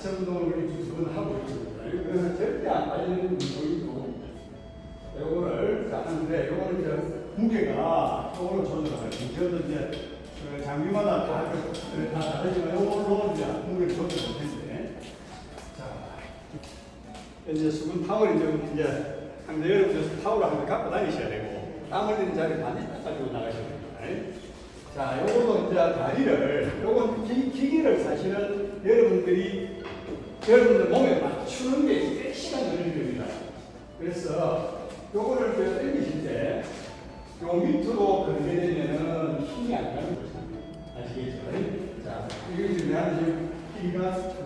하체 운동을 우리 주습은 하고 있습니다. 그래서 절대 안 빠지는 운동이고 요거를 자, 하는데 요거는 이제 무게가 요거로 조절하는 저도 이제 그 장비마다 다, 그- 다 다르지만 요걸로 이제 무게를 조절할 텐데 자 이제 수분 타월이 좀 이제 상대 여러분들 타월을 한번 갖고 다니셔야 되고 땀 흘리는 자리 반드시 가지고 나가셔야 됩니다. 자, 요거도 이제 다리를, 요건 기, 기기를 사실은 여러분들이, 여러분들 몸에 맞추는 게 꽤 시간 걸리는 겁니다. 그래서 요거를 그 당기실 때, 요 밑으로 걸게 되면은 힘이 안 가는 거죠. 아시겠죠? 자, 이게 지금 내가 지금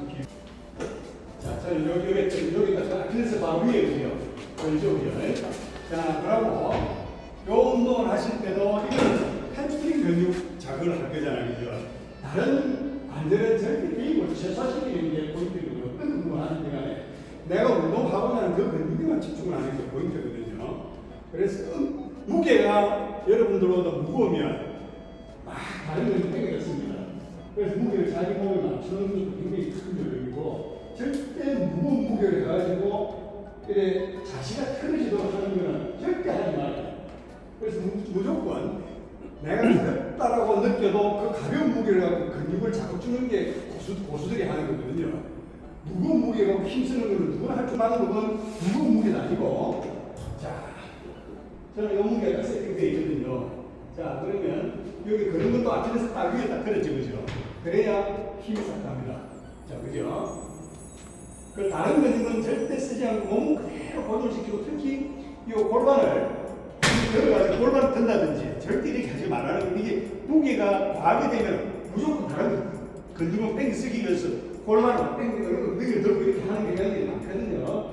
길. 자, 저는 여기, 여기, 여기다, 그래서 바로 위에 있고요. 그죠, 그죠? 자, 그러고, 요 운동을 하실 때도, 이거는 햄스트링 근육 자극을 할 거잖아요, 그죠? 다른 관절은 절대 게임을 최소화시키는 게 포인트이고요. 어떤 운동을 하는 시간에 내가 운동하고 나는 그 근육에만 집중을 하는 게 포인트거든요. 그래서 음, 무게가 여러분들보다 무거우면 막 다른 근육이 땡겨졌습니다. 그래서 무게를 자기 몸에 맞추는 것도 굉장히 큰 요령이고 절대 무거운 무게를 해가지고 이래 자시가 틀어지도록 하는 거는 절대 하지 말아요. 그래서 무, 무조건 내가 가볍다라고 느껴도 그 가벼운 무게를 갖고 근육을 자극 주는 게 고수, 고수들이 하는 거거든요. 무거운 무게 갖고 힘쓰는 거는 누구나 할줄 아는 법은 무거운 무게는 아니고 자 저는 이 무게가 세팅되어 있거든요. 자 그러면 여기 그런 것도 아침에서 딱 위에다 걸어지 그죠? 그래야 힘이 싹 갑니다. 자 그죠? 그 다른 근육은 절대 쓰지 않고 몸 그대로 고정시키고 특히 이 골반을 들어가서 골반을 든다든지 절대 이렇게 하지 말라는 건 이게 무게가 과하게 되면 무조건 다른 근육을 땡겨 쓰기 위해서 골반을 막 땡기고 이거 능을 들고 이렇게 하는 경향이 많거든요.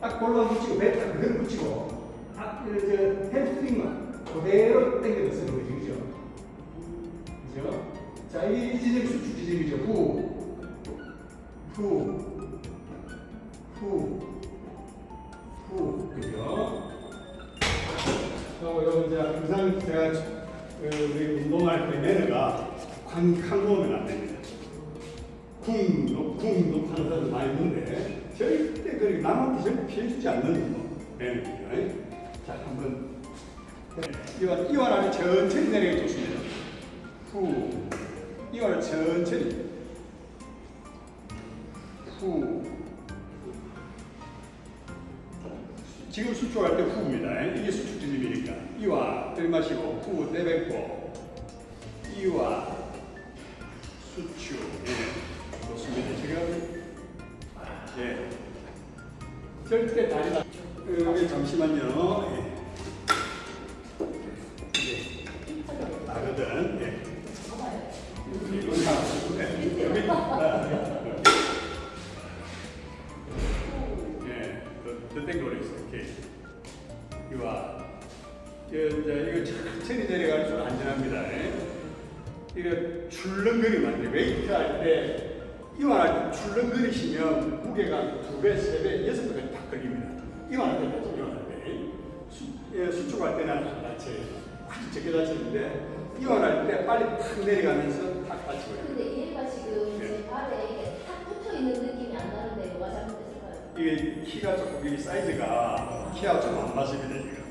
딱 골반 붙이고 배딱 그대로 붙이고 딱 이제 햄스트링만 그대로 땡겨서 쓰는 거죠. 그죠? 그죠? 자, 이게 이 지점이 수축 지점이죠. 후, 후, 후, 후, 그죠? 어, 요 이제 항상 제가 그 우리 운동할 때 매너가 쾅쾅 놓으면 안 됩니다. 쿵, 놓, 쿵, 놓고 하는 사람들 많이 있는데 절대 그 남한테 절대 피해 주지 않는 운동 매너입니다. 자, 한번 이완 이완 안에 천천히 내리게 좋습니다. 후, 이완을 천천히 후. 지금 수축할 때 후입니다. 이게 수축 진입이니까. 이와 들이마시고 후 내뱉고 이와 수축. 절대 다리 다 여기 잠시만요. 예. 예. 나거든. 예. 예. 여기 아, 예, 안전합니다. 예. 안 돼. 웨이트 할 때, 이완할 때 출렁거리시면 무게가 두 배, 세 배, 여섯 걸립니다. 이완할 때까지 이완할 때. 수, 예, 수축할 때는 안 다쳐요. 아주 적게 다치는데, 이완할 때 빨리 탁 내려가면서 탁 다치고요. 근데 얘가 지금 제 발에 탁 붙어 있는 느낌이 안 나는데 뭐가 잘못됐을까요? 이게 키가 조금 이 사이즈가 키하고 좀안 맞습니다 지금.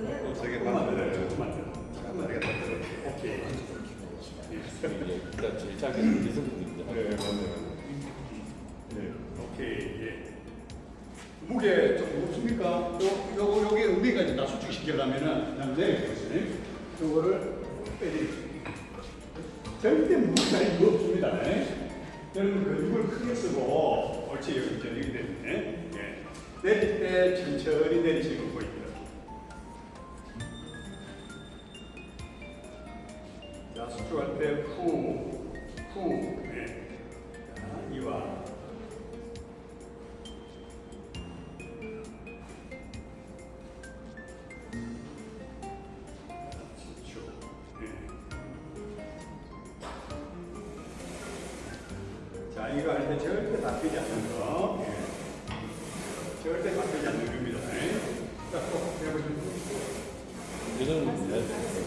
내려, 조금만 더. 잠깐만 내가 더 들어. 오케이. 일단 제일 작은 이성분입니다. 네, 맞네. 네, 오케이. 예. 무게 좀 무겁습니까? 요, 요, 요게 우리가 다 수축 시키려면은 난 내려보시네. 요거를 빼리. 절대 무게가 무겁습니다. 예. 여러분 근육을 크게 쓰고 옳지 여기 저기 때문에 예. 내릴 때 천천히 내리시는 포인트. 자 수축할 때 후, 후, 네. 자. 추, 네. 자, 이거 할 때 절대 바뀌지 않는 거. 예. 절대 바뀌지 않는 겁니다. 예. 자, 또 네. 올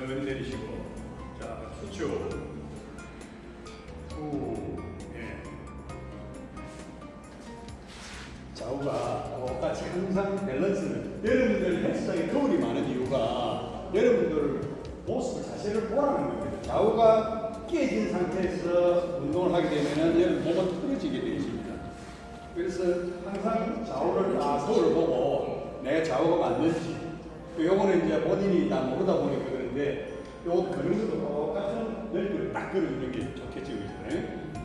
천천히 내리시고. 자, 수축. 후. 예. 좌우가 똑같이 항상 밸런스는 여러분들 헬스장에 거울이 많은 이유가 여러분들 모습 자체를 보라는 겁니다. 좌우가 깨진 상태에서 운동을 하게 되면 여러분 몸은 틀어지게 되어 있습니다. 그래서 항상 좌우를 다 거울을 보고 내가 좌우가 맞는지 그 요거는 이제 본인이 다 모르다 보니까 요것도 그런 것도 똑같은 넓이를 딱 그려주는 게 좋겠죠. 그죠? 네. 그